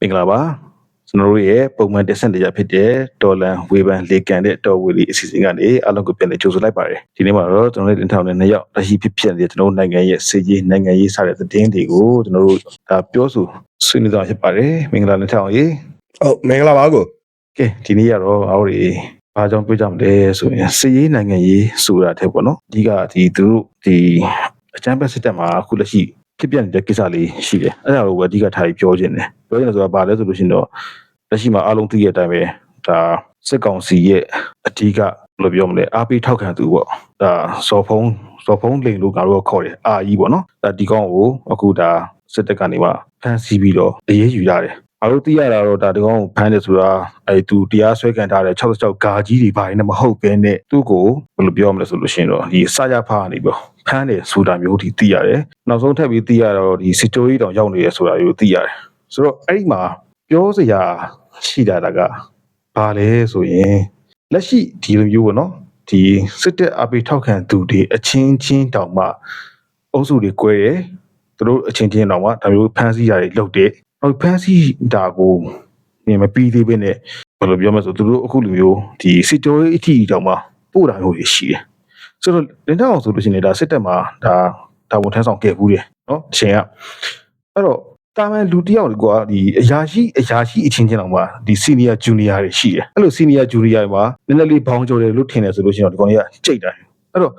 မင်္ဂလာပါကျွန်တော်တို့ရဲ့ပုံမှန်တက်ဆင့်တရားဖြစ်တဲ့ဒေါ်လန်ဝေဘန်လေကန်တဲ့တော်ဝေလီအစီအစဉ်ကနေအားလုံးကိုပြန်လည်ကြိုဆိုလိုက်ပါတယ်ဒီနေ့မှာတော့ကျွန်တော်တို့တင်ထောင်တဲ့နှစ်ယောက်လက်ရှိဖြစ်ဖြစ်နေတဲ့ကျွန်တော်တို့နိုင်ငံရဲ့စီးကြီးနိုင်ငံရေးစတဲ့သတင်းတွေကိုကျွန်တော်တို့ဒါပြောဆိုဆွေးနွေးသွားဖြစ်ပါတယ်မင်္ဂလာတင်ထောင်ရေးဟုတ်မင်္ဂလာပါကိုကဲဒီနေ့ကတော့အားတို့ဘာကြောင့်ပြောကြမလဲဆိုရင်စီးရေးနိုင်ငံရေးဆိုတာတဲ့ပေါ့နော်အဓိကဒီသူတို့ဒီအချမ်းဘက်စစ်တပ်မှာအခုလက်ရှိ ဖြစ်ပြနေတဲ့ကိစ္စလေးရှိတယ်အဲ့ဒါကိုပဲအဓိကထားပြီးပြောခြင်းတယ်ပြောခြင်းဆိုတာဘာလဲဆိုလို့ရှိရင်တော့လက်ရှိမှာအားလုံးသိရတဲ့အတိုင်းပဲဒါစစ်ကောင်စီရဲ့အဓိကဘယ်လိုပြောမလဲအားပေးထောက်ခံသူပေါ့ဒါစော်ဖုံးစော်ဖုံးလိန်လို့ငါတို့ကခေါ်တယ်အာကြီးပေါ့နော်ဒါဒီကောင်ကိုအခုဒါစစ်တပ်ကနေမှဖမ်းဆီးပြီးတော့အရေးယူရတယ်အားလို့သိရတာတော့ဒါဒီကောင်ကိုဖမ်းတယ်ဆိုတာအဲသူတရားစွဲခံထားတဲ့66ဂါကြီးတွေဘာတွေနဲ့မဟုတ်ဘဲနဲ့သူ့ကိုဘယ်လိုပြောမလဲဆိုလို့ရှိရင်တော့ဒီစရဖာနေပြီး ဖမ်းတယ်ဆိုတာမျိုးထိသိရတယ်နောက်ဆုံးထပ်ပြီးသိရတော့ဒီစစ်တိုးကြီးတောင်ရောက်နေရဆိုတာမျိုးသိရတယ်ဆိုတော့အဲ့ဒီမှာပြောစရာရှိတာကဘာလဲဆိုရင်လက်ရှိဒီလိုမျိုးပေါ့နော်ဒီစစ်တပ်အပိထောက်ခံသူတွေအချင်းချင်းတောင်မှအုပ်စုတွေ꿰တယ်သူတို့အချင်းချင်းတောင်မှဒါမျိုးဖမ်းဆီးတာတွေလုပ်တယ်နောက်ဖမ်းဆီးတာကိုမြင်မပြီးသေးဘဲနဲ့ဘယ်လိုပြောမလဲဆိုသူတို့အခုလိုမျိုးဒီစစ်တိုးကြီးအထီတောင်မှပို့တာမျိုးတွေရှိတယ် ဆိုတော့လင်းတောင်ဆိုလို့ရှိရင်ဒါစစ်တပ်မှာဒါတာဝန်ထမ်းဆောင်ခဲ့ဘူးတယ်နော်အချိန်ကအဲ့တော့တာမန်လူတစ်ယောက်ကဒီအရာရှိအရာရှိအချင်းချင်းတောင်မှဒီစီနီယာဂျူနီယာတွေရှိတယ်အဲ့လိုစီနီယာဂျူနီယာတွေမှာနည်းနည်းလေးဘောင်းကျော်တယ်လို့ထင်တယ်ဆိုလို့ရှိရင်တော့ဒီကောင်ကြီးကကြိတ်တယ်အဲ့တော့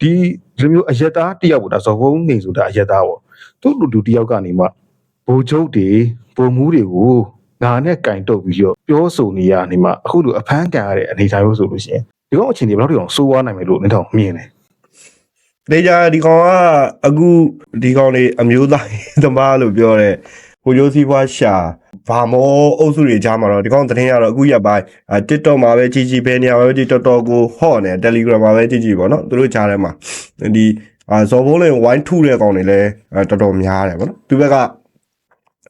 ဒီလိုမျိုးအယက်သားတစ်ယောက်ပေါ့ဒါဇော်ဘုံနေဆိုတာအယက်သားပေါ့သူ့လူလူတစ်ယောက်ကနေမှဘိုလ်ချုပ်တွေဘိုလ်မှူးတွေကိုငါနဲ့ကင်တုတ်ပြီးတော့ပြောဆိုနေရနေမှာအခုလိုအဖမ်းခံရတဲ့အနေအထားမျိုးဆိုလို့ရှိရင် ဒီကောင်အချင်းတွေဘယ်လောက်ထိအောင်စိုးဝါးနိုင်မယ်လို့နင်းတော့မြင်တယ်ဒေဂျာဒီကောင်ကအခုဒီကောင်လေးအမျိုးသားရေးသမားလို့ပြောတဲ့ဟိုရိုးစီးပွားရှာဗာမောအုပ်စုတွေကြားမှာတော့ဒီကောင်သတင်းရတော့အခုရက်ပိုင်းအာ TikTok မှာပဲကြီးကြီးပဲနေရာပဲကြီးတော်တော်ကိုဟော့နေ Telegram မှာပဲကြီးကြီးပေါ့နော်သူတို့ကြားထဲမှာဒီအာဇော်ဘုံးလင်ဝိုင်းထုတဲ့ကောင်တွေလည်းအာတော်တော်များတယ်ပေါ့နော်သူဘက်က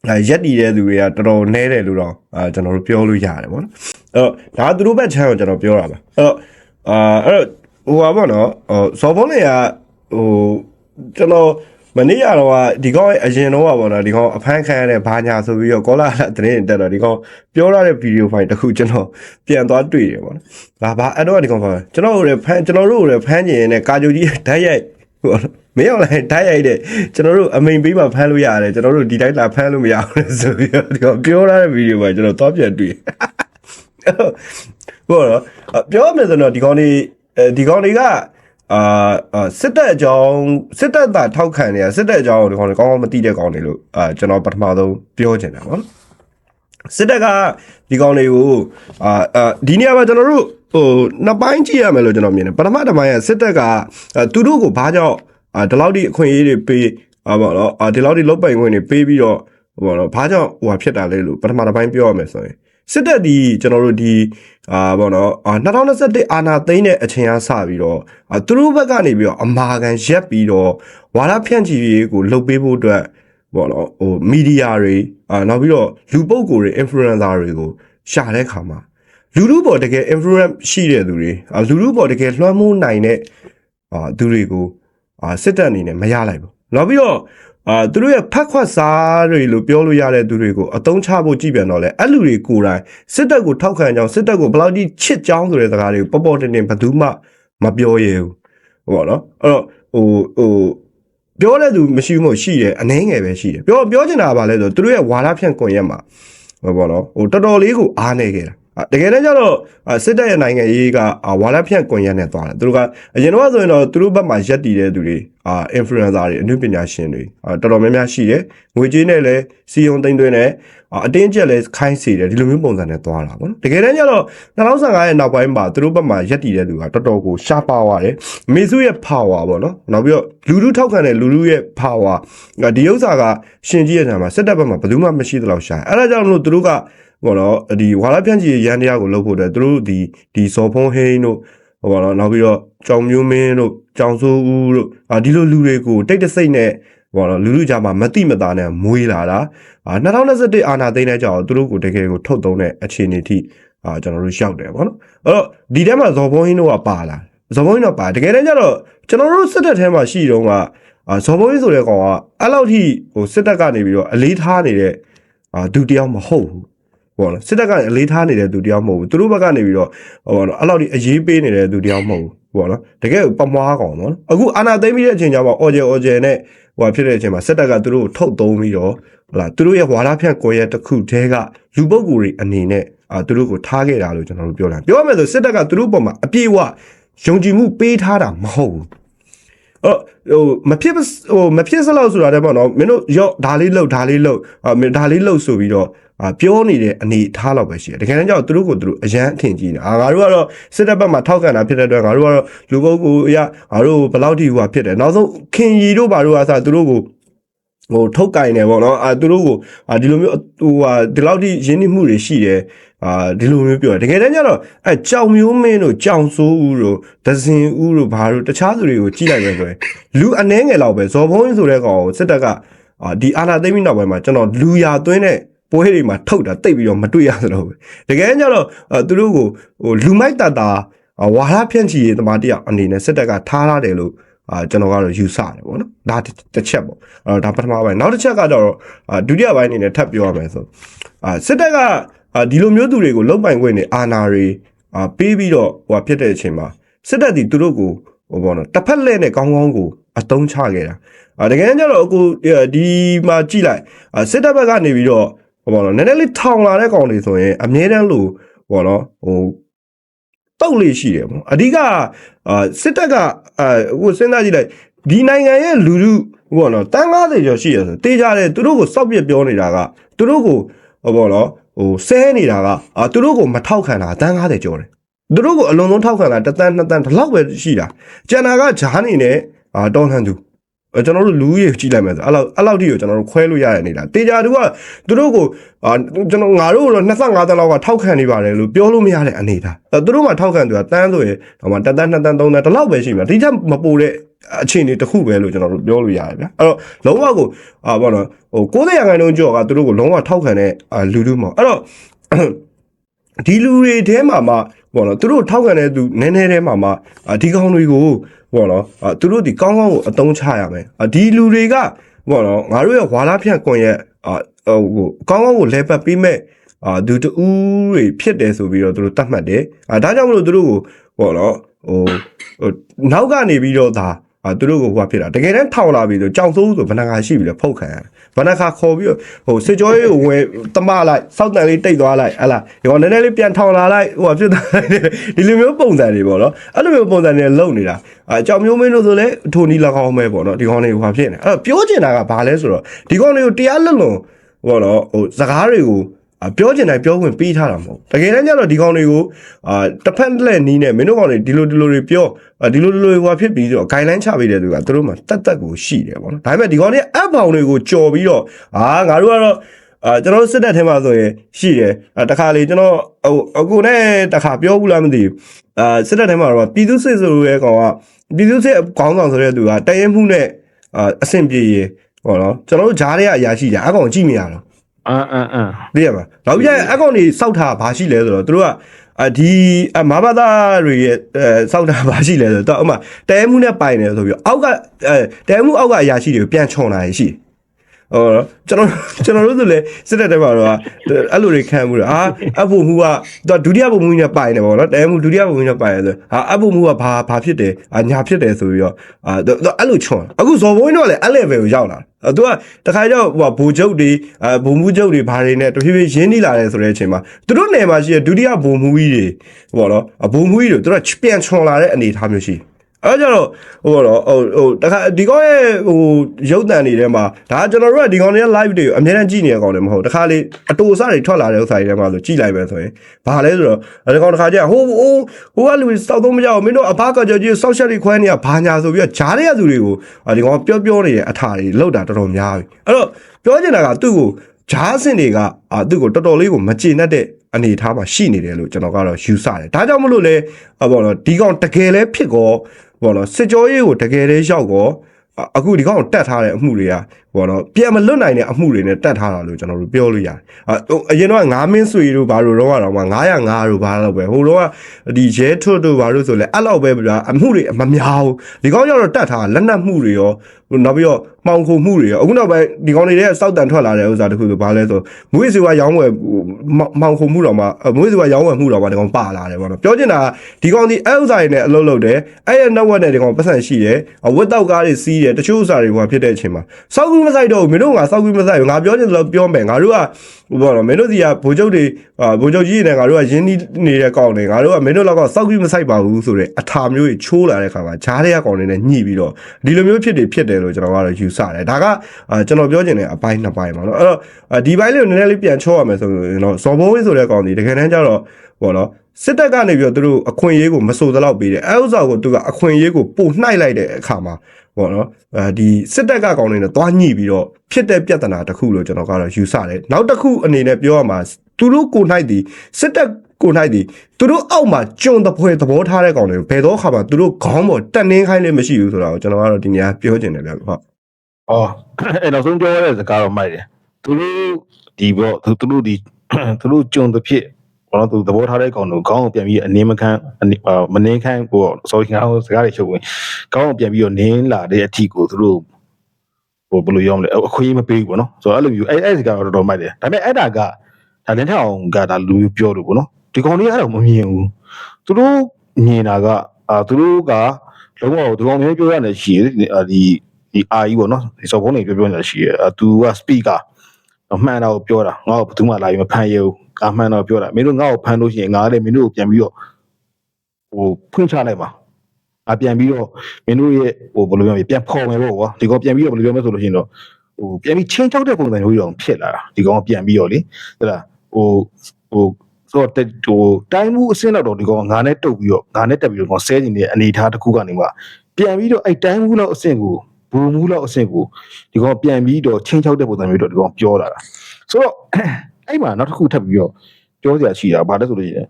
အဲရက်တီတဲ့သူတွေကတော်တော်နဲတယ်လို့တော့အာကျွန်တော်တို့ပြောလို့ရတယ်ပေါ့နော်အဲ့တော့ဒါကသူတို့ဘက်ချမ်းကိုကျွန်တော်ပြောတာပါအဲ့တော့ အာအဲ့တော့ဟိုပါပေါ့နော်ဟိုဇော်ဘုံးလင်ကဟိုကျွန်တော်မနေ့ကတော့ကဒီကောင်ရဲ့အရင်တော့ပါပေါ့နော်ဒီကောင်အဖမ်းခံရတဲ့ဘာညာဆိုပြီးတော့ကောလာလာသတင်းတက်တော့ဒီကောင်ပြောရတဲ့ဗီဒီယိုဖိုင်တစ်ခုကျွန်တော်ပြန်သွားတွေ့တယ်ပေါ့နော်။ဘာဘာအဲ့တော့ဒီကောင်ပြောကျွန်တော်တို့လည်းဖမ်းကျွန်တော်တို့လည်းဖမ်းကျင်နေတဲ့ကာဂျိုကြီးဓာတ်ရိုက်ဟိုမင်းအောင်လည်းဓာတ်ရိုက်တဲ့ကျွန်တော်တို့အမိန်ပေးမှဖမ်းလို့ရတယ်ကျွန်တော်တို့ဒီတိုင်းလာဖမ်းလို့မရဘူးဆိုပြီးတော့ဒီကောင်ပြောရတဲ့ဗီဒီယိုဖိုင်ကျွန်တော်သွားပြန်တွေ့ ဟိုတော့ပြောမယ်ဆိုတော့ဒီကောင်လေးအဲဒီကောင်လေးကအာစစ်တပ်အကြောင်းစစ်တပ်သားထောက်ခံနေရစစ်တပ်အကြောင်းကိုဒီကောင်လေးကောင်းကောင်းမသိတဲ့ကောင်တွေလို့အာကျွန်တော်ပထမဆုံးပြောချင်တယ်ပေါ့နော်စစ်တပ်ကဒီကောင်လေးကိုအာအာဒီနေရာမှာကျွန်တော်တို့ဟိုနှစ်ပိုင်းကြည့်ရမယ်လို့ကျွန်တော်မြင်တယ်ပထမတစ်ပိုင်းကစစ်တပ်ကသူတို့ကိုဘာကြောင့်အာဒီလောက်ဒီအခွင့်အရေးတွေပေးအာပေါ့နော်အာဒီလောက်ဒီလုတ်ပိုင်ခွင့်တွေပေးပြီးတော့ဟိုပေါ့နော်ဘာကြောင့်ဟိုဟာဖြစ်တာလဲလို့ပထမတစ်ပိုင်းပြောရမယ်ဆိုရင် စစ်တပ်ဒီကျွန်တော်တို့ဒီအာဘောနော်အာ2021အာနာသိန်းတဲ့အချိန်အားစပြီးတော့အာသူတို့ဘက်ကနေပြီးတော့အမာခံရက်ပြီးတော့ဝါရဖြန့်ချီရေးကိုလှုပ်ပေးဖို့အတွက်ဘောနော်ဟိုမီဒီယာတွေအာနောက်ပြီးတော့လူပုဂ္ဂိုလ်တွေ influencer တွေကိုရှာတဲ့ခါမှာလူလူပေါ်တကယ် influence ရှိတဲ့သူတွေအာလူလူပေါ်တကယ်လွှမ်းမိုးနိုင်တဲ့အာသူတွေကိုအာစစ်တပ်အနေနဲ့မရလိုက်ဘူးနောက်ပြီးတော့ အာသူတို့ရဲ့ဖက်ခွက်စားတွေလို့ပြောလို့ရတဲ့သူတွေကိုအတုံးချဖို့ကြည်ပြန်တော့လဲအဲ့လူတွေကိုယ်တိုင်စစ်တပ်ကိုထောက်ခံကြောင်းစစ်တပ်ကိုဘယ်လောက်ကြီးချစ်ကြောင်းဆိုတဲ့စကားတွေကိုပေါ်ပေါ်တင်တင်ဘယ်သူမှမပြောရဘူးဟိုပေါ့နော်အဲ့တော့ဟိုဟိုပြောတဲ့သူမရှိဘူးမို့ရှိတယ်အနှဲငယ်ပဲရှိတယ်ပြောပြောချင်တာကဘာလဲဆိုတော့သူတို့ရဲ့ဝါဒဖြန့်ကွန်ရက်မှာဟိုပေါ့နော်ဟိုတော်တော်လေးကိုအားနေခဲ့တာ တကယ်တမ်းကျတော့စစ်တပ်ရဲ့နိုင်ငံရေးကဝါလာဖြန့်ကွန်ရက်နဲ့သွားတယ်သူတို့ကအရင်တော့ဆိုရင်တော့သူတို့ဘက်မှာရက်တည်တဲ့သူတွေအာ influencer တွေအနုပညာရှင်တွေအာတော်တော်များများရှိတယ်ငွေကြေးနဲ့လည်းစီယုံသိမ်းသွင်းတယ်အတင်းကျပ်လည်းခိုင်းစေတယ်ဒီလိုမျိုးပုံစံနဲ့သွားတာပေါ့နော်တကယ်တမ်းကျတော့2015ရဲ့နောက်ပိုင်းမှာသူတို့ဘက်မှာရက်တည်တဲ့သူကတော်တော်ကိုရှားပါသွားတယ်မေစုရဲ့ power ပေါ့နော်နောက်ပြီးတော့လူလူထောက်ခံတဲ့လူလူရဲ့ power ဒီဥစ္စာကရှင်ကြီးရဲ့နေရာမှာစစ်တပ်ဘက်မှာဘယ်သူမှမရှိသလောက်ရှားအဲ့ဒါကြောင့်မလို့သူတို့က ဘောနော်ဒီဝါလာဖြန့်ချီရန်တရားကိုလုပ်ဖို့အတွက်သူတို့ဒီဒီစော်ဖုံးဟိန်းတို့ဟောပါတော့နောက်ပြီးတော့ကြောင်မျိုးမင်းတို့ကြောင်စိုးဦးတို့အာဒီလိုလူတွေကိုတိတ်တဆိတ်နဲ့ဘောနော်လူလူကြမှာမတိမသားနဲ့မွေးလာတာအာ2021အာနာသိန်းတဲ့ကြောင်သူတို့ကိုတကယ်ကိုထုတ်သုံးတဲ့အခြေအနေထိအာကျွန်တော်တို့ရှောက်တယ်ဗောနော်အဲ့တော့ဒီထဲမှာဇော်ဖုံးဟိန်းတို့ကပါလာဇော်ဖုံးဟိန်းတော့ပါတကယ်တမ်းကျတော့ကျွန်တော်တို့စစ်တပ်ထဲမှာရှိတုန်းကအာဇော်ဖုံးဟိန်းဆိုတဲ့ကောင်ကအဲ့လောက်ထိဟိုစစ်တပ်ကနေပြီးတော့အလေးထားနေတဲ့အာဒုတယောက်မဟုတ်ဘူး ပေါ့နော်စစ်တပ်ကအလေးထားနေတဲ့သူတယောက်မဟုတ်ဘူးသူတို့ဘက်ကနေပြီးတော့ဟိုပေါ့နော်အဲ့လောက်ဒီအရေးပေးနေတဲ့သူတယောက်မဟုတ်ဘူးပေါ့နော်တကယ်ပမွားကောင်ပေါ့နော်အခုအာနာသိမ့်ပြီးတဲ့အချိန်ကျမှအော်ဂျယ်အော်ဂျယ်နဲ့ဟိုဖြစ်တဲ့အချိန်မှာစစ်တပ်ကသူတို့ကိုထုတ်သုံးပြီးတော့ဟလာသူတို့ရဲ့ဝါဒဖြန့်ကိုရဲ့တစ်ခုတည်းကလူပုဂ္ဂိုလ်တွေအနေနဲ့အာသူတို့ကိုထားခဲ့တာလို့ကျွန်တော်တို့ပြောတာပြောရမယ်ဆိုစစ်တပ်ကသူတို့ပေါ်မှာအပြည့်အဝယုံကြည်မှုပေးထားတာမဟုတ်ဘူးအော်ဟိုမဖြစ်ပစဟိုမဖြစ်စလောက်ဆိုတာတည်းပေါ့နော်မင်းတို့ရော့ဒါလေးလှုပ်ဒါလေးလှုပ်အာမင်းဒါလေးလှုပ်ဆိုပြီးတော့အာ ပြောနေတဲ့အနေအထားလောက်ပဲရှိတယ်တကယ်တမ်းကျတော့သူတို့ကိုသူတို့အရန်အထင်ကြီးနေအာငါတို့ကတော့စစ်တပ်ဘက်မှာထောက်ခံတာဖြစ်တဲ့အတွက်ငါတို့ကတော့လူပုဂ္ဂိုလ်အရာငါတို့ဘယ်လောက်ထိဟိုဟာဖြစ်တယ်နောက်ဆုံးခင်ရီတို့ဘာတို့ကစသူတို့ကိုဟိုထုတ်ကင်နေပေါ့နော်အာသူတို့ကိုအာဒီလိုမျိုးဟိုဟာဒီလောက်ထိရင်းနှီးမှုတွေရှိတယ်အာဒီလိုမျိုးပြောတယ်တကယ်တမ်းကျတော့အဲကြောင်မျိုးမင်းတို့ကြောင်စိုးဦးတို့ဒဇင်ဦးတို့ဘာတို့တခြားသူတွေကိုကြည့်လိုက်မယ်ဆိုရင်လူအနှဲငယ်လောက်ပဲဇော်ဘုံဆိုတဲ့ကောင်ကိုစစ်တပ်ကအာဒီအာနာသိမ့်ပြီးနောက်ပိုင်းမှာကျွန်တော်လူရသွင်းတဲ့ ပွဲတွေမှာထုတ်တာတိတ်ပြီးတော့မတွေ့ရသလိုပဲတကယ်တမ်းကျတော့အဲသူတို့ကိုဟိုလူမိုက်တတာအာဝါရဖြန့်ချီရေးသမားတယောက်အနေနဲ့စစ်တပ်ကထားရတယ်လို့အာကျွန်တော်ကတော့ယူဆတယ်ပေါ့နော်ဒါတစ်ချက်ပေါ့အဲ့တော့ဒါပထမပိုင်းနောက်တစ်ချက်ကတော့အာဒုတိယပိုင်းအနေနဲ့ထပ်ပြောရမယ်ဆိုအာစစ်တပ်ကအာဒီလိုမျိုးသူတွေကိုလုံပိုင်ခွင့်နဲ့အာဏာတွေအာပေးပြီးတော့ဟိုဖြစ်တဲ့အချိန်မှာစစ်တပ်ဒီသူတို့ကိုဟိုပေါ့နော်တစ်ဖက်လက်နဲ့ကောင်းကောင်းကိုအတုံးချခဲ့တာအာတကယ်တမ်းကျတော့အခုဒီမှာကြည့်လိုက်အာစစ်တပ်ဘက်ကနေပြီးတော့ ဟိုပေါ့နော်နည်းနည်းလေးထောင်လာတဲ့ကောင်တွေဆိုရင်အမြဲတမ်းလို့ဟိုပေါ့နော်ဟိုတုတ်လေးရှိတယ်ပေါ့အဓိကအာစစ်တပ်ကအာဟိုစဉ်းစားကြည့်လိုက်ဒီနိုင်ငံရဲ့လူလူဟိုပေါ့နော်တန်း90ကျော်ရှိရဆိုတေးကြတယ်သူတို့ကိုစောက်ပြက်ပြောနေတာကသူတို့ကိုဟိုပေါ့နော်ဟိုဆဲနေတာကအာသူတို့ကိုမထောက်ခံတာတန်း90ကျော်တယ်သူတို့ကိုအလုံးလုံးထောက်ခံတာတစ်တန်းနှစ်တန်းဒီလောက်ပဲရှိတာကျန်တာကဂျားနေနဲ့အာတောင်းထန်သူအဲ ကျွန်တော်တို့လူကြီးကြည့်လိုက်မယ်ဆိုအဲ့လောက်အဲ့လောက်ထိကိုကျွန်တော်တို့ခွဲလို့ရတဲ့နေတာတေချာသူကသူတို့ကိုအာကျွန်တော်ငါတို့ကတော့25တန်းလောက်ကထောက်ခံနေပါတယ်လို့ပြောလို့မရတဲ့အနေဒါအဲသူတို့မှထောက်ခံသူကတန်းဆိုရင်ဟိုမှာတစ်တန်းနှစ်တန်းသုံးတန်းဒီလောက်ပဲရှိမှာဒီထက်မပိုတဲ့အခြေအနေတစ်ခုပဲလို့ကျွန်တော်တို့ပြောလို့ရတယ်ဗျာအဲ့တော့လုံးဝကိုအာဘောနော်ဟို90ရာခိုင်နှုန်းကျော်ကသူတို့ကိုလုံးဝထောက်ခံတဲ့အာလူလူမဟုတ်အဲ့တော့ ဒီလူတွေထဲမှာမှဘောနော်သူတို့ထောက်ခံတဲ့သူနည်းနည်းထဲမှာမှအာဒီကောင်တွေကိုဘောနော်အာသူတို့ဒီကောင်းကောင်းကိုအတုံးချရမယ်အာဒီလူတွေကဘောနော်ငါတို့ရဲ့ဝါလာဖြန့်ကွန်ရဲ့အာဟိုကောင်းကောင်းကိုလဲပတ်ပြီးမဲ့အာဒူတူတွေဖြစ်တယ်ဆိုပြီးတော့သူတို့တတ်မှတ်တယ်အာဒါကြောင့်မလို့သူတို့ကိုဘောနော်ဟိုဟိုနောက်ကနေပြီးတော့ဒါ အာသူတို့ကိုဟိုဖြစ်တာတကယ်တမ်းထောင်လာပြီဆိုကြောင်စိုးဆိုဘဏ္ဍာရှိပြီလေဖုတ်ခံရဘဏ္ဍာခေါ်ပြီးတော့ဟိုစစ်ကြောရေးကိုဝင်တမလိုက်စောက်တန်လေးတိတ်သွားလိုက်ဟလာဒီကောင်နည်းနည်းလေးပြန်ထောင်လာလိုက်ဟိုဖြစ်သွားလိုက်ဒီလိုမျိုးပုံစံတွေပေါ့နော်အဲ့လိုမျိုးပုံစံတွေလုံနေတာအကြောင်မျိုးမင်းတို့ဆိုလဲထိုနီ၎င်းပဲပေါ့နော်ဒီကောင်တွေဟိုဖြစ်နေအဲ့တော့ပြောချင်တာကဘာလဲဆိုတော့ဒီကောင်တွေကိုတရားလွတ်လွန်ဟိုနော်ဟိုစကားတွေကိုအ ပြောချင်တိုင်းပြောခွင့်ပေးထားတာမဟုတ်တကယ်တမ်းကျတော့ဒီကောင်တွေကိုအာတစ်ဖက်လက်နီးနဲ့မင်းတို့ကောင်တွေဒီလိုဒီလိုတွေပြောဒီလိုဒီလိုဟိုဖြစ်ပြီးတော့ guideline ချပေးတဲ့သူကသူတို့မှတက်တက်ကိုရှိတယ်ပေါ့နော်ဒါပေမဲ့ဒီကောင်တွေ app ဘောင်တွေကိုကြော်ပြီးတော့အာငါတို့ကတော့အာကျွန်တော်စစ်တပ်ထဲမှာဆိုရင်ရှိတယ်တခါလေကျွန်တော်ဟိုအခုနဲ့တခါပြောဘူးလားမသိဘူးအာစစ်တပ်ထဲမှာတော့ပြည်သူစစ်ဆိုရဲကောင်ကပြည်သူစစ်ခေါင်းဆောင်ဆိုတဲ့သူကတရဲမှုနဲ့အာအဆင်ပြေရေဟောနော်ကျွန်တော်တို့ဂျားတွေကအရာရှိကြအကောင်ကြည့်မရတော့ အမ်အမ်အမ်သိရမှာနောက်ပြအကောင်နေစောက်ထားဘာရှိလဲဆိုတော့သူတို့ကအဒီအမဘာသာတွေရဲ့အဲစောက်တာဘာရှိလဲဆိုတော့အမတဲမှုနဲ့ပိုင်တယ်ဆိုပြီးအောက်ကအဲတဲမှုအောက်ကအရာရှိတွေကိုပြန်ခြုံလာရရှိ ဟောကျွန်တော်ကျွန်တော်တို့ဆိုလေစစ်တဲ့တဲမှာတော့အဲ့လိုတွေခံမှုတော့အာအဖို့မှုကသူဒုတိယဘုံမှုနဲ့ပိုင်တယ်ပေါ့နော်တဲမှုဒုတိယဘုံမှုနဲ့ပိုင်တယ်ဆိုဟာအဖို့မှုကဘာဘာဖြစ်တယ်အာညာဖြစ်တယ်ဆိုပြီးတော့အာအဲ့လိုခြုံအခုဇော်ဘုံတော့လေအဲ့ level ကိုရောက်လာသူကတခါကျတော့ဟိုဘူချုပ်တွေအဲဘုံမှုချုပ်တွေဘာတွေနဲ့တဖြည်းဖြည်းရင်းနှီးလာတယ်ဆိုတဲ့အချိန်မှာသူတို့နယ်မှာရှိတဲ့ဒုတိယဘုံမှုကြီးတွေဟိုတော့ဘုံမှုကြီးတွေသူတို့ပြန်ချွန်လာတဲ့အနေအထားမျိုးရှိ အဲကြတော့ဟိုတော့ဟိုဟိုတခါဒီကောင်ရဲ့ဟိုရုပ်တံတွေထဲမှာဒါကျွန်တော်တို့ကဒီကောင်ရဲ့ live တွေကိုအများအားကြည့်နေရကောင်လည်းမဟုတ်တခါလေအတူအဆတွေထွက်လာတဲ့ဥစ္စာတွေထဲမှာဆိုကြည့်လိုက်ပဲဆိုရင်ဘာလဲဆိုတော့ဒီကောင်တခါကျဟိုဟိုဟိုကလူစောက်သုံးမကြဘူးမင်းတို့အဘကကြော်ကြီးစောက်ရှက်တွေခွဲနေရဘာညာဆိုပြီးတော့ဂျားတဲ့သူတွေကိုဒီကောင်ပြောပြောနေတဲ့အထာတွေလောက်တာတော်တော်များပြီအဲ့တော့ပြောချင်တာကသူ့ကိုဂျားစင်တွေကအာသူ့ကိုတော်တော်လေးကိုမကျေနပ်တဲ့အနေအထားမှာရှိနေတယ်လို့ကျွန်တော်ကတော့ယူဆတယ်ဒါကြောင့်မလို့လဲဘောနော်ဒီကောင်တကယ်လဲဖြစ်ကော ဘောနော်စစ်ကြောရေးကိုတကယ်လေးရောက်ကောအခုဒီကောင်တက်ထားတဲ့အမှုတွေကဘောနော်ပြန်မလွတ်နိုင်တဲ့အမှုတွေနဲ့တက်ထားတာလို့ကျွန်တော်တို့ပြောလို့ရတယ်အရင်တော့ငါးမင်းဆွေတို့ဘာလို့တော့ကတော့မှ905တို့ဘာလို့ပဲဟိုတော့ဒီရဲထွတ်တို့ဘာလို့ဆိုလဲအဲ့လောက်ပဲဗျာအမှုတွေမများဘူးဒီကောင်ရောက်တော့တက်ထားလက်နက်မှုတွေရော နောက်ပြီးတော့မှောင်ခိုမှုတွေရောအခုနောက်ပိုင်းဒီကောင်တွေရဲ့စောက်တန်ထွက်လာတဲ့ဥစ္စာတခုဆိုဘာလဲဆိုမွေးစီဝါရောင်းဝယ်မှောင်ခိုမှုတော့မှမွေးစီဝါရောင်းဝယ်မှုတော့မှဒီကောင်ပါလာတယ်ပေါ့နော်ပြောချင်တာဒီကောင်ဒီအဲဥစ္စာတွေနဲ့အလုပ်လုပ်တယ်အဲ့ရဲ့ network နဲ့ဒီကောင်ပတ်စံရှိတယ်ဝက်တောက်ကားတွေစီးတယ်တချို့ဥစ္စာတွေဟိုဖြစ်တဲ့အချိန်မှာစောက်ကူးမဆိုင်တော့ဘူးမင်းတို့ကစောက်ကူးမဆိုင်ဘူးငါပြောချင်တယ်လို့ပြောမယ်ငါတို့ကဟိုပေါ့နော်မင်းတို့စီကဘိုလ်ချုပ်တွေဘိုလ်ချုပ်ကြီးတွေနဲ့ငါတို့ကရင်းနှီးနေတဲ့ကောင်တွေငါတို့ကမင်းတို့လောက်ကစောက်ကူးမဆိုင်ပါဘူးဆိုတဲ့အထာမျိုးကြီးချိုးလာတဲ့ခါမှာဂျားတွေကကောင်တွေနဲ့ညှိပြီးတော့ဒီလိုမျိုးဖြစ်တယ်ဖြစ်တယ်လို့ကျွန်တော်ကတော့ယူဆတယ်ဒါကကျွန်တော်ပြောချင်တဲ့အပိုင်းနှစ်ပိုင်းပါနော်အဲ့တော့ဒီဘိုင်းလေးကိုနည်းနည်းလေးပြန်ချောရမယ်ဆိုရင်တော့ဇော်ဘိုးဝင်းဆိုတဲ့ကောင်ဒီတကယ်တမ်းကျတော့ပေါ့နော်စစ်တပ်ကနေပြီးတော့သူတို့အခွင့်အရေးကိုမဆိုသလောက်ပေးတယ်အဲဥစ္စာကိုသူကအခွင့်အရေးကိုပို့နှိုက်လိုက်တဲ့အခါမှာပေါ့နော်အဲဒီစစ်တပ်ကကောင်တွေနဲ့တွားညှိပြီးတော့ဖြစ်တဲ့ပြဿနာတစ်ခုလို့ကျွန်တော်ကတော့ယူဆတယ်နောက်တစ်ခုအနေနဲ့ပြောရမှာသူတို့ကိုနှိုက်ဒီစစ်တပ် ကိုနှိုက်ဒီသူတို့အောက်မှာကြုံတပွဲသဘောထားတဲ့ကောင်တွေဘယ်တော့ခါမှသူတို့ခေါင်းပေါ်တက်နှင်းခိုင်းလည်းမရှိဘူးဆိုတာကိုကျွန်တော်ကတော့ဒီနေရာပြောချင်တယ်ဗျဟုတ်။အော်အဲ့နောက်ဆုံးပြောရတဲ့စကားတော့မိုက်တယ်။သူတို့ဒီပေါ့သူသူတို့ဒီသူတို့ကြုံတစ်ဖြစ်ဘောနော်သူသဘောထားတဲ့ကောင်တို့ခေါင်းကိုပြန်ပြီးအနေမခံအနေအာမနှင်းခန့်ပေါ့ sorry ငါဟိုစကားတွေချုပ်ဝင်ခေါင်းကိုပြန်ပြီးတော့နင်းလာတဲ့အထီကိုသူတို့ဟိုဘယ်လိုရောမလဲအခွင့်အရေးမပေးဘူးပေါ့နော်ဆိုတော့အဲ့လိုမျိုးအဲ့အဲ့စကားတော့တော်တော်မိုက်တယ်ဒါပေမဲ့အဲ့ဒါကဒါလင်းထအောင်ကဒါလူမျိုးပြောလို့ပေါ့နော် ဒီကောင်လေးအဲ့တော့မမြင်ဘူးသူတို့မြင်တာကအာသူတို့ကလုံးဝဒီကောင်မျိုးပြောရတယ်ရှိတယ်အာဒီဒီအာကြီးပေါ့နော်ဒီစော်ဖုန်းတွေပြောပြောနေတာရှိတယ်အာသူက speaker မှန်တာကိုပြောတာငါ့ကိုဘယ်သူမှလာပြီးမဖမ်းရဘူးအမှန်တော့ပြောတာမင်းတို့ငါ့ကိုဖမ်းလို့ရှိရင်ငါလည်းမင်းတို့ကိုပြန်ပြီးတော့ဟိုဖွင့်ချလိုက်ပါအပြန်ပြီးတော့မင်းတို့ရဲ့ဟိုဘယ်လိုပြောမလဲပြန်ဖော်မယ်ပေါ့ကွာဒီကောင်ပြန်ပြီးတော့ဘယ်လိုပြောမလဲဆိုလို့ရှိရင်တော့ဟိုပြန်ပြီးချင်းချောက်တဲ့ပုံစံမျိုးကြီးတော့ဖြစ်လာတာဒီကောင်ကပြန်ပြီးတော့လေဟုတ်လားဟိုဟို ဆိုတော့တက်ဟိုတိုင်းမှုအစင်းတော့ဒီကောင်ကငါနဲ့တုတ်ပြီးတော့ငါနဲ့တက်ပြီးတော့ကောင်ဆဲနေတဲ့အနေအထားတစ်ခုကနေမှပြန်ပြီးတော့အဲ့တိုင်းမှုလောက်အစင်းကိုဘူမှုလောက်အစင်းကိုဒီကောင်ပြန်ပြီးတော့ချင်းချောက်တဲ့ပုံစံမျိုးတော့ဒီကောင်ပြောလာတာဆိုတော့အဲ့မှာနောက်တစ်ခုထပ်ပြီးတော့ပြောစရာရှိတာဘာလဲဆိုလို့ရှိရင်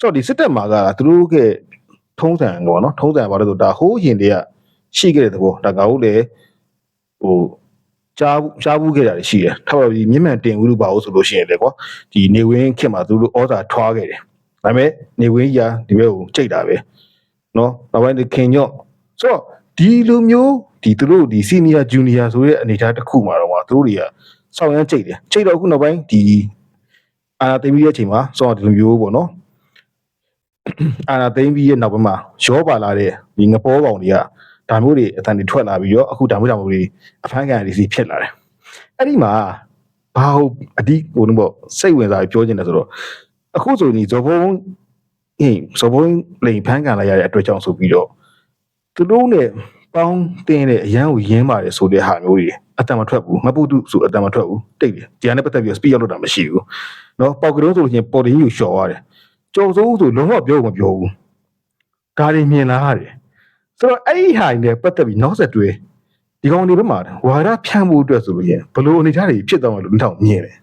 ဆိုတော့ဒီစစ်တပ်မှာကသူတို့ကထုံးစံကောနော်ထုံးစံဘာလဲဆိုဒါဟိုးရင်တည်းကရှိခဲ့တဲ့သဘောဒါကဟုတ်လေဟို ကြားကြားဘူးခဲ့တာရှိတယ်ထောက်ပြီးမြင့်မှန်တင်ဦးလို့ပါလို့ဆိုလို့ရှိရင်လေကွာဒီနေဝင်းခင်မှာသူတို့ဩဇာထွားခဲ့တယ်ဒါပေမဲ့နေဝင်းကြီးကဒီဘက်ကိုကြိတ်တာပဲနော်နောက်ပိုင်းခင်ညော့ဆိုတော့ဒီလိုမျိုးဒီသူတို့ဒီစီနီယာဂျူနီယာဆိုတဲ့အနေအထားတစ်ခုမှာတော့သူတို့တွေကစောင့်ရမ်းကြိတ်တယ်ကြိတ်တော့အခုနောက်ပိုင်းဒီအာသိပြီးတဲ့အချိန်မှာစောင့်ဒီလိုမျိုးပေါ့နော်အာနာသိမ့်ပြီးရဲ့နောက်ပိုင်းမှာရောပါလာတဲ့ဒီငပေါ်ကောင်တွေက ဒါမျိုးတွေအတန်တွေထွက်လာပြီးတော့အခုဒါမျိုးဒါမျိုးတွေအဖမ်းခံရစီဖြစ်လာတယ်အဲ့ဒီမှာဘာဟုတ်အဒီဟိုတော့စိတ်ဝင်စားပြီးပြောချင်တယ်ဆိုတော့အခုဆိုရင်ဇော်ဘုံဟင်းဇော်ဘုံလိန်ဖမ်းခံလိုက်ရတဲ့အတွက်ကြောင့်ဆိုပြီးတော့သူတို့နဲ့ပေါင်းတင်းတဲ့အရန်ကိုရင်းပါတယ်ဆိုတဲ့ဟာမျိုးတွေအတန်မထွက်ဘူးမပုတုဆိုအတန်မထွက်ဘူးတိတ်တယ်ဒီဟာနဲ့ပတ်သက်ပြီး speed ရောက်လို့တာမရှိဘူးเนาะပေါက်ကတုံးဆိုလို့ချင်းပေါ်တင်ကြီးကိုလျှော်ရတယ်ကြော်စိုးဆိုလုံးဝပြောမပြောဘူးဒါတွေမြင်လာရတယ် ဆိုတော့အဲ့ဒီဟာတွေနဲ့ပတ်သက်ပြီးနောက်ဆက်တွဲဒီကောင်တွေဘက်မှာဝါရဖြန့်ဖို့အတွက်ဆိုလို့ရင်ဘလို့အနေထားတွေဖြစ်သွားမှလို့ထောင်မြင်တယ်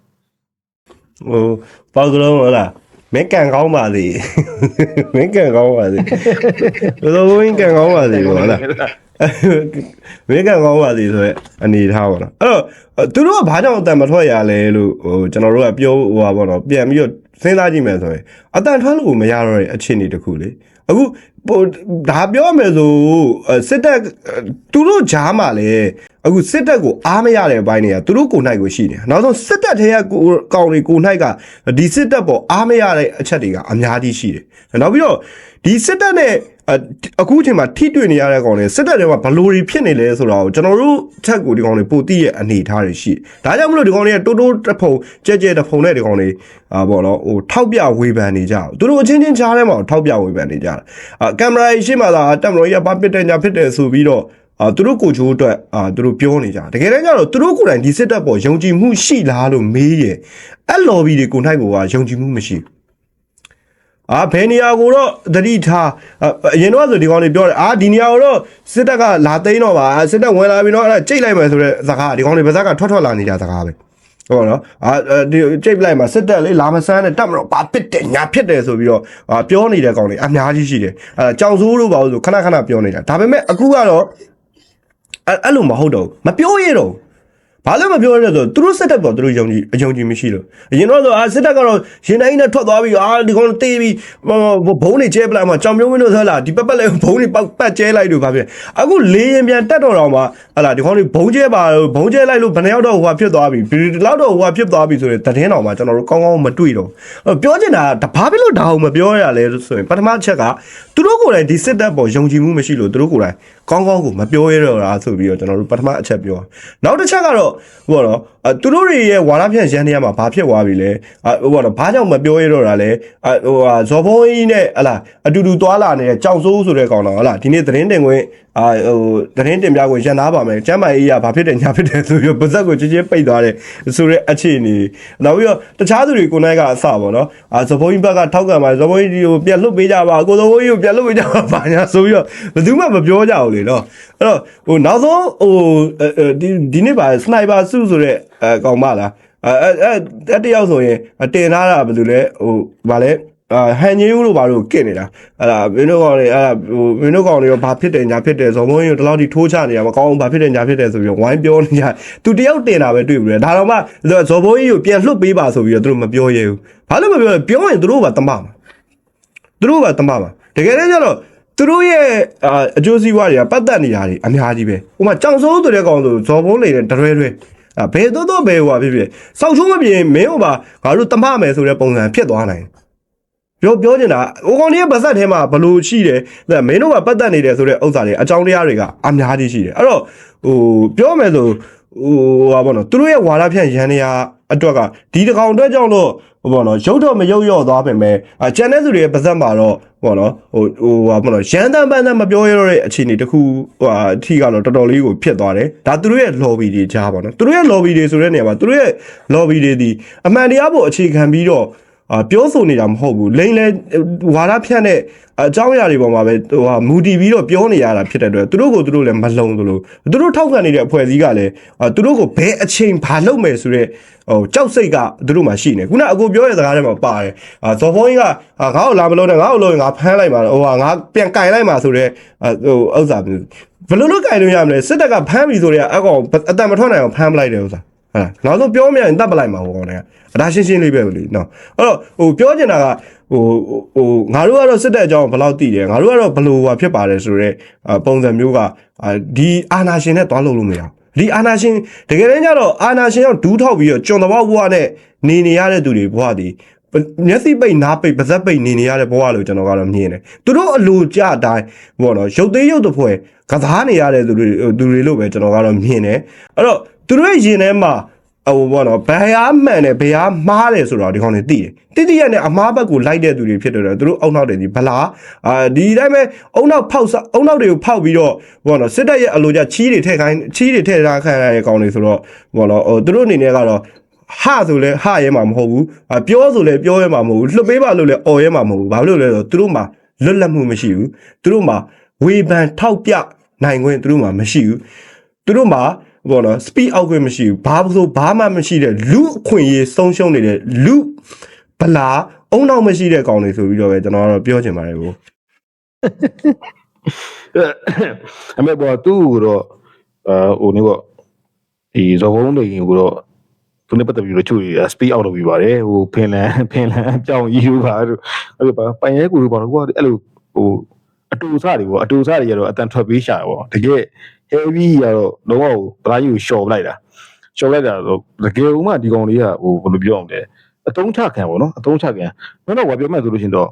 ဟိုပေါကလုံးဟုတ်လားမင်းကန်ကောင်းပါလေမင်းကန်ကောင်းပါလေဘယ်လိုဝင်းကန်ကောင်းပါလေဟုတ်လား မင်းကန်ကောင်းပါလေဆိုရက်အနေထားပါတော့အဲ့တော့သူတို့ကဘာကြောင့်အတန်မထွက်ရလဲလို့ဟိုကျွန်တော်တို့ကပြောဟိုပါပေါ့နော်ပြန်ပြီးတော့စဉ်းစားကြည့်မယ်ဆိုရင်အတန်ထွက်လို့မရတော့တဲ့အခြေအနေတစ်ခုလေအခုဟိုဒါပြောရမယ်ဆိုစစ်တပ်သူတို့ဂျားမှာလေအခုစစ်တပ်ကိုအားမရတဲ့အပိုင်းတွေကသူတို့ကိုနိုင်ကိုရှိနေနောက်ဆုံးစစ်တပ်ထဲကကောင်တွေကိုနိုင်ကဒီစစ်တပ်ပေါ်အားမရတဲ့အချက်တွေကအများကြီးရှိတယ်နောက်ပြီးတော့ဒီစစ်တပ်နဲ့ အခုအချိန်မှာထိတွေ့နေရတဲ့ကောင်တွေစစ်တပ်တွေကဘလို့တွေဖြစ်နေလဲဆိုတော့ကျွန်တော်တို့ထက်ကိုဒီကောင်တွေပိုတိရဲ့အနေအထားတွေရှိဒါကြောင့်မလို့ဒီကောင်တွေကတိုးတိုးတဖုံကြဲကြဲတဖုံနဲ့ဒီကောင်တွေအာပေါ့နော်ဟိုထောက်ပြဝေဖန်နေကြအောင်သူတို့အချင်းချင်းကြားထဲမှာထောက်ပြဝေဖန်နေကြတာအာကင်မရာရှိမှသာတက်မလို့ရပါပစ်တဲ့ညာဖြစ်တယ်ဆိုပြီးတော့အာသူတို့ကိုချိုးအတွက်အာသူတို့ပြောနေကြတကယ်တမ်းကျတော့သူတို့ကိုယ်တိုင်ဒီစစ်တပ်ပေါ်ယုံကြည်မှုရှိလားလို့မေးရဲ့အဲ့ lobby တွေကိုနိုင်ကိုကယုံကြည်မှုမရှိဘူး အာဘယ်နေရာကိုတော့တတိထားအရင်တော့ဆိုဒီကောင်တွေပြောတယ်အာဒီနေရာကိုတော့စစ်တပ်ကလာသိမ်းတော့ပါစစ်တပ်ဝင်လာပြီတော့အဲ့ဒါကြိတ်လိုက်မယ်ဆိုတဲ့စကားဒီကောင်တွေဗဇက်ကထွက်ထွက်လာနေတာစကားပဲဟုတ်နော်အာဒီကြိတ်လိုက်မှာစစ်တပ်လေးလာမဆန်းနဲ့တက်မတော့ဘာပစ်တယ်ညာဖြစ်တယ်ဆိုပြီးတော့အာပြောနေတဲ့ကောင်တွေအများကြီးရှိတယ်အဲကြောင်စိုးလို့ပါလို့ဆိုခဏခဏပြောနေတာဒါပေမဲ့အခုကတော့အဲ့အဲ့လိုမဟုတ်တော့ဘူးမပြောရတော့ ဘာလို့မပြောရလဲဆိုတော့သူတို့စစ်တပ်ပေါ်သူတို့ယုံကြည်အယုံကြည်မရှိလို့အရင်တော့ဆိုအာစစ်တပ်ကတော့ရင်တိုင်းနဲ့ထွက်သွားပြီးအာဒီကောင်တေးပြီးဟိုဘုံတွေကျဲပလိုက်မှာကြောင်မျိုးမင်းတို့ဆိုလာဒီပတ်ပတ်လဲဘုံတွေပောက်ပတ်ကျဲလိုက်လို့ဗာဖြစ်အခုလေးရင်ပြန်တက်တော့တော့မှာဟလာဒီကောင်တွေဘုံကျဲပါလို့ဘုံကျဲလိုက်လို့ဘယ်နှယောက်တော့ဟိုဟာဖြစ်သွားပြီဒီလောက်တော့ဟိုဟာဖြစ်သွားပြီဆိုရင်တည်င်းတော်မှာကျွန်တော်တို့ကောင်းကောင်းမတွေ့တော့အဲ့ပြောချင်တာကဘာဖြစ်လို့ဒါအောင်မပြောရလဲဆိုရင်ပထမချက်ကသူတို့ကိုယ်တိုင်ဒီစစ်တပ်ပေါ်ယုံကြည်မှုမရှိလို့သူတို့ကိုယ်တိုင်ကောင်းကောင်းကိုမပြောရတော့တာဆိုပြီးတော့ကျွန်တော်တို့ပထမအချက်ပြောနောက်တစ်ချက်ကတော့ဟိုတော့အဲသူတို့တွေရဲ့ဝါဒဖြန့်ရန်တရားမှာဘာဖြစ်သွားပြီလဲအဲဟိုတော့ဘာကြောင့်မပြောရတော့တာလဲအဲဟိုဟာဇော်ဘုံကြီးနဲ့ဟလာအတူတူသွားလာနေတဲ့ကြောက်စိုးဆိုတဲ့ကောင်တော့ဟလာဒီနေ့သတင်းတင်ခွင့် အာဟိုသတင်းတင်ပြခွင့်ရန်သားပါမယ်ကျမ်းမာရေးရဘာဖြစ်တယ်ညာဖြစ်တယ်ဆိုပြီးပါဇက်ကိုချင်းချင်းပိတ်သွားတယ်ဆိုတဲ့အခြေအနေနောက်ပြီးတော့တခြားသူတွေကိုနိုင်ကအစပေါ့နော်အာဇော်ဘုံကြီးဘက်ကထောက်ခံပါဇော်ဘုံကြီးကိုပြန်လွတ်ပေးကြပါကိုဇော်ဘုံကြီးကိုပြန်လွတ်ပေးကြပါဘာညာဆိုပြီးတော့ဘယ်သူမှမပြောကြဘူးလေနော်အဲ့တော့ဟိုနောက်ဆုံးဟိုဒီဒီနေ့ပါစနိုက်ပါစုဆိုတဲ့အဲကောင်မလားအဲအဲအဲတယောက်ဆိုရင်တင်ထားတာဘယ်လိုလဲဟိုဗာလဲ အာဟန်ကြီးဦးလို့ဘာလို့ကစ်နေတာအဲ့ဒါမင်းတို့ကောင်တွေအဲ့ဒါဟိုမင်းတို့ကောင်တွေရောဘာဖြစ်တယ်ညာဖြစ်တယ်ဇော်မုန်းကြီးတို့ဒီလောက်ထိထိုးချနေရမကောင်းဘူးဘာဖြစ်တယ်ညာဖြစ်တယ်ဆိုပြီးတော့ဝိုင်းပြောနေကြသူတယောက်တင်တာပဲတွေ့ပြီလေဒါတော့မှဇော်မုန်းကြီးကိုပြန်လှုပ်ပေးပါဆိုပြီးတော့သူတို့မပြောရဲဘူးဘာလို့မပြောလဲပြောရင်သူတို့ကတမမှာသူတို့ကတမမှာတကယ်တမ်းကျတော့သူတို့ရဲ့အာအကျိုးစီးပွားတွေကပတ်သက်နေရတယ်အများကြီးပဲဟိုမှာကြောင်စိုးဆိုတဲ့ကောင်ဆိုဇော်ဘုံးလေတဲ့တရွဲရွဲအဲဘယ်တော့တော့ဘယ်ဟိုပါဖြစ်ဖြစ်စောက်ချုံးမပြင်းမင်းဟိုပါငါတို့တမမယ်ဆိုတဲ့ပုံစံဖြစ်သွားနိုင်တယ် ပြောပြောနေတာဟိုကောင်ကြီးပါဇက်ထဲမှာဘလို့ရှိတယ်ဒါမင်းတို့ကပတ်သက်နေတယ်ဆိုတဲ့ဥစ္စာတွေအကြောင်းတရားတွေကအများကြီးရှိတယ်အဲ့တော့ဟိုပြောမယ်ဆိုဟိုဟာပေါ့နော်သူတို့ရဲ့ဝါဒဖြန့်ရန်နေရအတွက်ကဒီတကောင်အတွက်ကြောင့်လို့ဟိုပေါ့နော်ရုပ်တော့မရုပ်ရော့သွားပြင်မဲ့အကျန်တဲ့သူတွေရဲ့ပါဇက်မှာတော့ပေါ့နော်ဟိုဟိုဟာပေါ့နော်ရန်တန်ပန်းတန်မပြောရတော့တဲ့အခြေအနေတစ်ခုဟိုအထီကတော့တော်တော်လေးကိုဖြစ်သွားတယ်ဒါသူတို့ရဲ့ lobby တွေကြားပေါ့နော်သူတို့ရဲ့ lobby တွေဆိုတဲ့နေရာမှာသူတို့ရဲ့ lobby တွေဒီအမှန်တရားပေါ်အခြေခံပြီးတော့အာ ပြောဆိုနေတာမဟုတ်ဘူးလိမ့်လဲဝါဒဖြန့်တဲ့အကြောင်းအရာတွေပေါ်မှာပဲဟိုဟာမူတည်ပြီးတော့ပြောနေရတာဖြစ်တဲ့အတွက်သူတို့ကိုသူတို့လည်းမလုံသလိုသူတို့ထောက်ခံနေတဲ့အဖွဲ့အစည်းကလည်းအာသူတို့ကိုဘယ်အချိန်ဘာလုပ်မယ်ဆိုတော့ဟိုကြောက်စိတ်ကသူတို့မှာရှိနေခုနအကိုပြောတဲ့စကားထဲမှာပါတယ်အာဇော်ဖုန်းကြီးကအာငါ့ကိုလာမလို့နဲ့ငါ့ကိုလို့ရင်ငါဖမ်းလိုက်မှာဟိုဟာငါပြန်ကင်လိုက်မှာဆိုတော့ဟိုဥစ္စာဘယ်လိုလုပ်ကင်လို့ရမလဲစစ်တပ်ကဖမ်းပြီဆိုတော့အကောင်အတန်မထွက်နိုင်အောင်ဖမ်းမလိုက်တယ်ဥစ္စာ ဟာနောက်ဆုံးပြောမရရင်တတ်ပလိုက်မှာဟိုကောင်ကအဒါရှင်းရှင်းလေးပဲလေနော်အဲ့တော့ဟိုပြောချင်တာကဟိုဟိုငါတို့ကတော့စစ်တပ်အကြောင်းဘယ်လောက်သိတယ်ငါတို့ကတော့ဘယ်လိုဟာဖြစ်ပါတယ်ဆိုတော့ပုံစံမျိုးကဒီအာနာရှင်နဲ့တွားလို့လို့မရဘူးဒီအာနာရှင်တကယ်တမ်းကျတော့အာနာရှင်ရောက်ဒူးထောက်ပြီးတော့ကျွန်တော်ဘဝနဲ့နေနေရတဲ့သူတွေဘဝဒီမျက်စိပိတ်နားပိတ်ပါးစပ်ပိတ်နေနေရတဲ့ဘဝလို့ကျွန်တော်ကတော့မြင်တယ်သူတို့အလိုကြအတိုင်းဘောနော်ရုပ်သေးရုပ်တစ်ဖွဲ့ကစားနေရတဲ့သူတွေသူတွေလို့ပဲကျွန်တော်ကတော့မြင်တယ်အဲ့တော့ သူတို့ရဲ့ရင်ထဲမှာဟိုဘောနော်ဘယ်ဟာမှန်တယ်ဘယ်ဟာမှားတယ်ဆိုတော့ဒီကောင်တွေသိတယ်တိတိရက်နဲ့အမားဘက်ကိုလိုက်တဲ့သူတွေဖြစ်တယ်သူတို့အုံနောက်တွေဒီဗလားအာဒီတိုင်းပဲအုံနောက်ဖောက်အုံနောက်တွေကိုဖောက်ပြီးတော့ဘောနော်စစ်တပ်ရဲ့အလိုကြချီးတွေထည့်ခိုင်းချီးတွေထည့်ထားခံရတဲ့ကောင်တွေဆိုတော့ဘောနော်ဟိုသူတို့အနေနဲ့ကတော့ဟာဆိုလဲဟာရဲမှာမဟုတ်ဘူးအပြောဆိုလဲပြောရဲမှာမဟုတ်ဘူးလှုပ်ပေးပါလို့လဲអော်ရဲမှာမဟုတ်ဘူးဘာလို့လဲဆိုတော့သူတို့မှာလွတ်လပ်မှုမရှိဘူးသူတို့မှာဝေဖန်ထောက်ပြနိုင်ခွင့်သူတို့မှာမရှိဘူးသူတို့မှာ ဘောနော် speed out ခွင့်မရှိဘူးဘာလို့ဘာမှမရှိတဲ့လူအခွင့်အရေးဆုံးရှုံးနေတဲ့လူဗလာအုံနောက်မရှိတဲ့ကောင်တွေဆိုပြီးတော့ပဲကျွန်တော်ကတော့ပြောချင်ပါတယ်ကိုအမေဘောသူ့ကိုတော့အာဟိုနေပေါ့ဒီဇော်ဘုံတွေကိုတော့သူနဲ့ပတ်သက်ပြီးတော့ချို့ speed out လုပ်ပြီးပါတယ်ဟိုဖင်လန်ဖင်လန်ကြောင်ယူပါတို့အဲ့လိုပါပိုင်ရဲကိုပါတော့ကွာအဲ့လိုဟိုအတူစားတွေပေါ့အတူစားတွေကတော့အတန်ထွက်ပေးရှာပေါ့တကယ် heavy ရတော့လုံးဝဗလာကြီးကိုရှော့ပလိုက်တာရှော့လိုက်တာဆိုတကယ်ဥမာဒီကောင်လေးကဟိုဘယ်လိုပြောအောင်လဲအတုံးချခံပေါ့နော်အတုံးချခံဘယ်တော့ကပြောမှဆိုလို့ရှင်တော့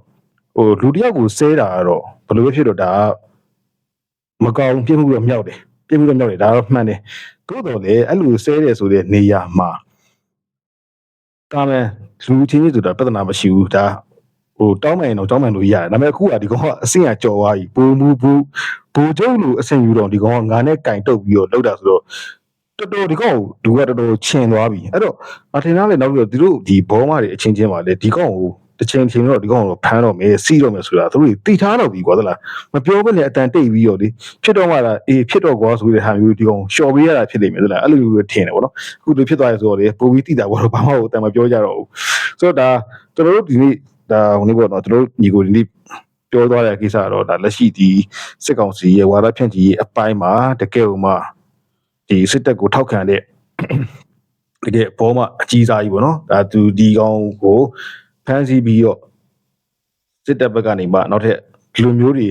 ဟိုလူတယောက်ကိုဆဲတာကတော့ဘယ်လိုပဲဖြစ်တော့ဒါမကောင်းပြစ်မှုတော့မြောက်တယ်ပြစ်မှုတော့မြောက်တယ်ဒါတော့မှန်တယ်သို့တော်လေအဲ့လိုဆဲတယ်ဆိုတဲ့နေရာမှာဒါမဲ့လူချင်းကြီးဆိုတာပြဿနာမရှိဘူးဒါဟို တောင်းမှန်ရင်တော့တောင်းမှန်လို့ရတယ်ဒါပေမဲ့အခုကဒီကောင်ကအဆင့်ကကြော်သွားပြီပုံမူဘူးဘူကျုပ်လိုအဆင့်ယူတော့ဒီကောင်ကငါနဲ့ကင်တုတ်ပြီးတော့လောက်တာဆိုတော့တော်တော်ဒီကောင်ဒူကတော်တော်ချင်သွားပြီအဲ့တော့အထင်သားလေနောက်ပြီးတော့သူတို့ဒီဘောမတွေအချင်းချင်းပါလေဒီကောင်ကိုတစ်ချိန်ချိန်တော့ဒီကောင်ကိုဖမ်းတော့မယ်စီးတော့မယ်ဆိုတာသူတို့တိထားတော့ပြီကွာသလားမပြောဘဲနဲ့အတန်တိတ်ပြီးတော့လေဖြစ်တော့မှလာအေးဖြစ်တော့ကွာဆိုတဲ့ဟာမျိုးဒီကောင်ရှော်ပေးရတာဖြစ်နေမယ်သလားအဲ့လိုမျိုးထင်တယ်ဗောနော်အခုလိုဖြစ်သွားရဲဆိုတော့လေပိုပြီးတိတာဘောတော့ဘာမှဟိုတန်မပြောကြတော့ဘူးဆိုတော့ဒါကျွန်တော်တို့ဒီနေ့ ဒါဟိုနေ့ပေါ့နော်ကျွန်တော်တို့ညီကိုဒီနေ့ပြောသွားတဲ့ကိစ္စကတော့ဒါလက်ရှိဒီစစ်ကောင်စီရဲ့ဝါဒဖြန့်ချီရေးအပိုင်းမှာတကယ်ဥမာဒီစစ်တပ်ကိုထောက်ခံတဲ့တကယ်ဘောမှအကြီးစားကြီးပေါ့နော်ဒါသူဒီကောင်ကိုဖမ်းဆီးပြီးတော့စစ်တပ်ဘက်ကနေမှနောက်ထပ်ဒီလိုမျိုးတွေ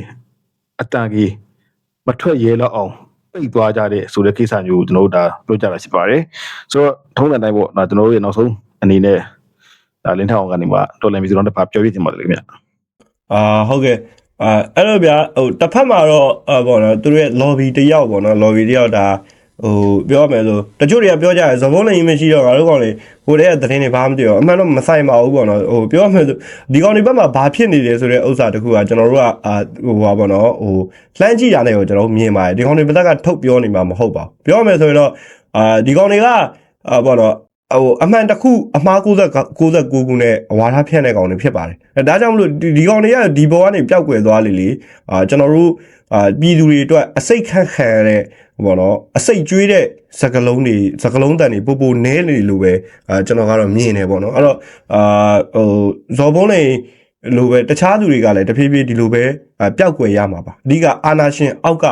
အတန်ကြီးမထွက်ရဲတော့အောင်ပိတ်သွားကြတဲ့ဆိုတဲ့ကိစ္စမျိုးကိုကျွန်တော်တို့ဒါပြောကြတာရှိပါတယ်ဆိုတော့ထုံးတဲ့တိုင်းပေါ့ဒါကျွန်တော်တို့ရဲ့နောက်ဆုံးအနေနဲ့ ဒါလင်းထောင်ကနေမှတော်လန်မီဆိုတော့တစ်ဖက်ပြောပြချင်ပါတယ်ခင်ဗျအာဟုတ်ကဲ့အာအဲ့လိုဗျာဟိုတစ်ဖက်မှာတော့အာပေါ့နော်သူတို့ရဲ့ lobby တယောက်ပေါ့နော် lobby တယောက်ဒါဟိုပြောရမယ်ဆိုတချို့တွေကပြောကြတယ်ဇဘုံးလည်းမရှိတော့ငါတို့ကောင်လေဟိုတည်းကသတင်းတွေဘာမှမသိတော့အမှန်တော့မဆိုင်ပါဘူးပေါ့နော်ဟိုပြောရမယ်ဆိုဒီကောင်တွေဘက်မှာဘာဖြစ်နေတယ်ဆိုတဲ့ဥစ္စာတခုကကျွန်တော်တို့ကအာဟိုပါပေါ့နော်ဟိုလှမ်းကြည့်ရတဲ့ကိုကျွန်တော်တို့မြင်ပါတယ်ဒီကောင်တွေဘက်ကထုတ်ပြောနေမှာမဟုတ်ပါဘူးပြောရမယ်ဆိုရင်တော့အာဒီကောင်တွေကအာပေါ့နော် ဟိုအမှန်တစ်ခုအမှား69 69ခုနဲ့အဝါထားဖြန့်တဲ့ကောင်တွေဖြစ်ပါတယ်အဲဒါကြောင့်မလို့ဒီဒီကောင်တွေကဒီဘောကနေပျောက်ကွယ်သွားလေလေအာကျွန်တော်တို့အာပြည်သူတွေအတွက်အစိတ်ခန့်ခံရတဲ့ဘောနော်အစိတ်ကျွေးတဲ့စကလုံးတွေစကလုံးတန်တွေပို့ပို့နဲနေလို့ပဲအာကျွန်တော်ကတော့မြင်နေပေါ့နော်အဲ့တော့အာဟိုဇော်ဘုံးလေးလိုပဲတခြားသူတွေကလည်းတဖြည်းဖြည်းဒီလိုပဲအာပျောက်ကွယ်ရမှာပါအဓိကအာနာရှင်အောက်က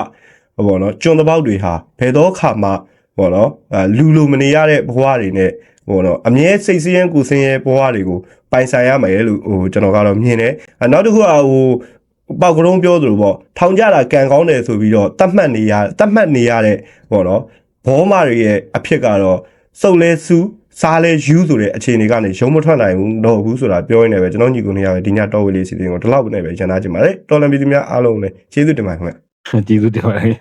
ဘောနော်ကျွန်းတပေါက်တွေဟာဘယ်တော့ခါမှဘောနော်အာလူလိုမနေရတဲ့ဘဝတွေနဲ့ ဟိုတော့အမြဲစိတ်စည်းရင်ကိုယ်စင်းရဲဘဝတွေကိုပိုင်ဆိုင်ရမယ်လို့ဟိုကျွန်တော်ကတော့မြင်တယ်အနောက်တစ်ခုကဟိုပေါက်ကရုံးပြောသလိုပေါ့ထောင်ကြတာကံကောင်းတယ်ဆိုပြီးတော့တတ်မှတ်နေရတတ်မှတ်နေရတဲ့ဟောနော်ဘောမာတွေရဲ့အဖြစ်ကတော့စုပ်လဲစုစားလဲယူဆိုတဲ့အခြေအနေကနေရုံးမထွက်နိုင်ဘူးတော့ဘူးဆိုတာပြောရင်းနဲ့ပဲကျွန်တော်ညီကိုနေရပဲဒီညတော့ဝေးလေးစီစဉ်ကိုဒီလောက်နဲ့ပဲရန်သားကြည့်ပါလေတော်လန်ပြည်သူများအားလုံးလည်းကျေးဇူးတင်ပါတယ်ခင်ဗျကျေးဇူးတင်ပါတယ်